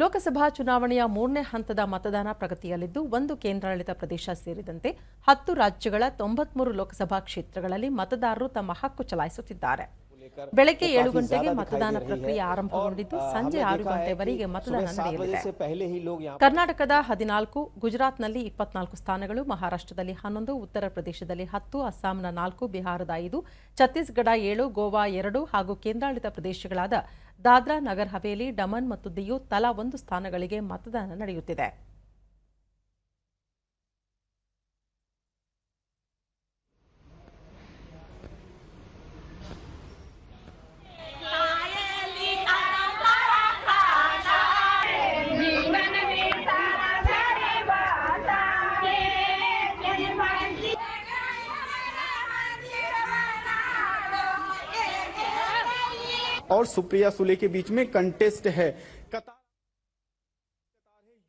ಲೋಕಸಭಾ ಚುನಾವಣೆಯ ಮೂರನೇ ಹಂತದ ಮತದಾನ ಪ್ರಗತಿಯಲ್ಲಿದ್ದು, ಒಂದು ಕೇಂದ್ರಾಡಳಿತ ಪ್ರದೇಶ ಸೇರಿದಂತೆ ಹತ್ತು ರಾಜ್ಯಗಳ ತೊಂಬತ್ಮೂರು ಲೋಕಸಭಾ ಕ್ಷೇತ್ರಗಳಲ್ಲಿ ಮತದಾರರು ತಮ್ಮ ಹಕ್ಕು ಚಲಾಯಿಸುತ್ತಿದ್ದಾರೆ. ಬೆಳಗ್ಗೆ ಏಳು ಗಂಟೆಗೆ ಮತದಾನ ಪ್ರಕ್ರಿಯೆ ಆರಂಭಗೊಂಡಿದ್ದು. ಸಂಜೆ ಆರು ಗಂಟೆವರೆಗೆ ಮತದಾನ ನಡೆಯಲಿದೆ. ಕರ್ನಾಟಕದ ಹದಿನಾಲ್ಕು ಗುಜರಾತ್ನಲ್ಲಿ ಇಪ್ಪತ್ನಾಲ್ಕು ಸ್ಥಾನಗಳು ಮಹಾರಾಷ್ಟ್ರದಲ್ಲಿ ಹನ್ನೊಂದು ಉತ್ತರ ಪ್ರದೇಶದಲ್ಲಿ ಹತ್ತು ಅಸ್ಸಾಂನ ನಾಲ್ಕು ಬಿಹಾರದ ಐದು ಛತ್ತೀಸ್ಗಢ ಏಳು ಗೋವಾ ಎರಡು ಹಾಗೂ ಕೇಂದ್ರಾಡಳಿತ ಪ್ರದೇಶಗಳಾದ ದಾದ್ರಾ ನಗರ್ ಹವೇಲಿ ಡಮನ್ ಮತ್ತು ದಿಯು ತಲಾ ಒಂದು ಸ್ಥಾನಗಳಿಗೆ ಮತದಾನ ನಡೆಯುತ್ತಿದೆ. और सुप्रिया सुले के बीच में कंटेस्ट है।